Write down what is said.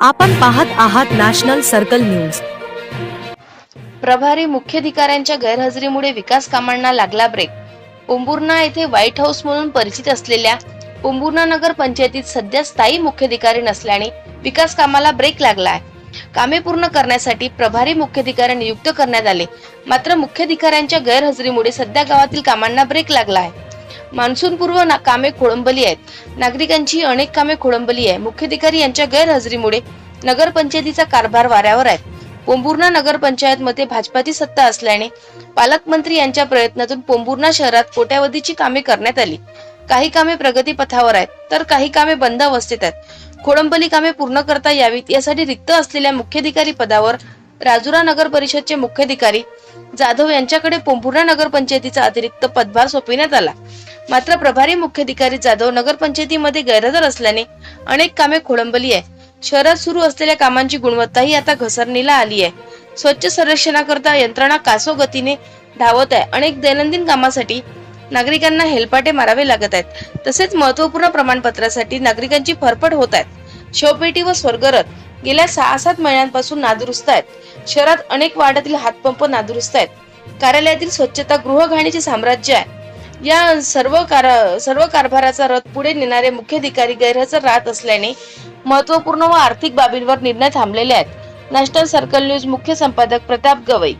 आपण पाहत आहात नॅशनल सर्कल न्यूज. प्रभारी मुख्याधिकाऱ्यांच्या गैरहजेरीमुळे विकास कामांना लागला ब्रेक पोंभुर्णा येथे व्हाईट हाऊस म्हणून परिचित असलेल्या पोंभुर्णा नगर पंचायतीत सध्या स्थायी मुख्याधिकारी नसल्याने विकास कामाला ब्रेक लागला आहे कामे पूर्ण करण्यासाठी प्रभारी मुख्याधिकारी नियुक्त करण्यात आले. मात्र मुख्याधिकाऱ्यांच्या गैरहजेरीमुळे सध्या गावातील कामांना ब्रेक लागला आहे मान्सूनपूर्व ना- कामे खोळंबली आहेत. नागरिकांची अनेक कामे खोळंबली आहे. मुख्याधिकारी यांच्या गैरहजेरीमुळे नगरपंचायतीचा कारभार वाऱ्यावर आहे. पोंभुर्णा नगरपंचायत मध्ये भाजपाची सत्ता असल्याने पालकमंत्री यांच्या प्रयत्नातून पोंभुर्णा शहरात कोट्यावधीची कामे करण्यात आली. काही कामे प्रगतीपथावर आहेत तर काही कामे बंद अवस्थेत आहेत. खोळंबली कामे पूर्ण करता यावीत यासाठी रिक्त असलेल्या मुख्याधिकारी पदावर राजुरा नगर परिषदचे मुख्याधिकारी जाधव यांच्याकडे पोंभुर्णा नगरपंचायतीचा अतिरिक्त पदभार सोपविण्यात आला. मात्र प्रभारी मुख्याधिकारी जाधव नगरपंचायतीमध्ये गैरहजर असल्याने अनेक कामे खोळंबली आहे शहरात सुरू असलेल्या कामांची गुणवत्ताही आता घसरणीला आली आहे. स्वच्छ सर्वेक्षणाकरता यंत्रणा कासो गतीने धावत आहे. अनेक दैनंदिन कामासाठी नागरिकांना हेलपाटे मारावे लागत आहेत. तसेच महत्त्वपूर्ण प्रमाणपत्रासाठी नागरिकांची फरफड होत आहेत. शवपेटी व स्वर्गरथ गेल्या सहा सात महिन्यांपासून नादुरुस्त आहेत. शहरात अनेक वार्डातील हातपंप नादुरुस्त आहेत. कार्यालयातील स्वच्छता गृहघाणीचे साम्राज्य आहे. या सर्व कार सर्व कारभाराचा रथ पुढे नेणारे मुख्याधिकारी गैरहजर राहत असल्याने महत्त्वपूर्ण व आर्थिक बाबींवर निर्णय थांबलेले आहेत. नॅशनल सर्कल न्यूज मुख्य संपादक प्रताप गवई.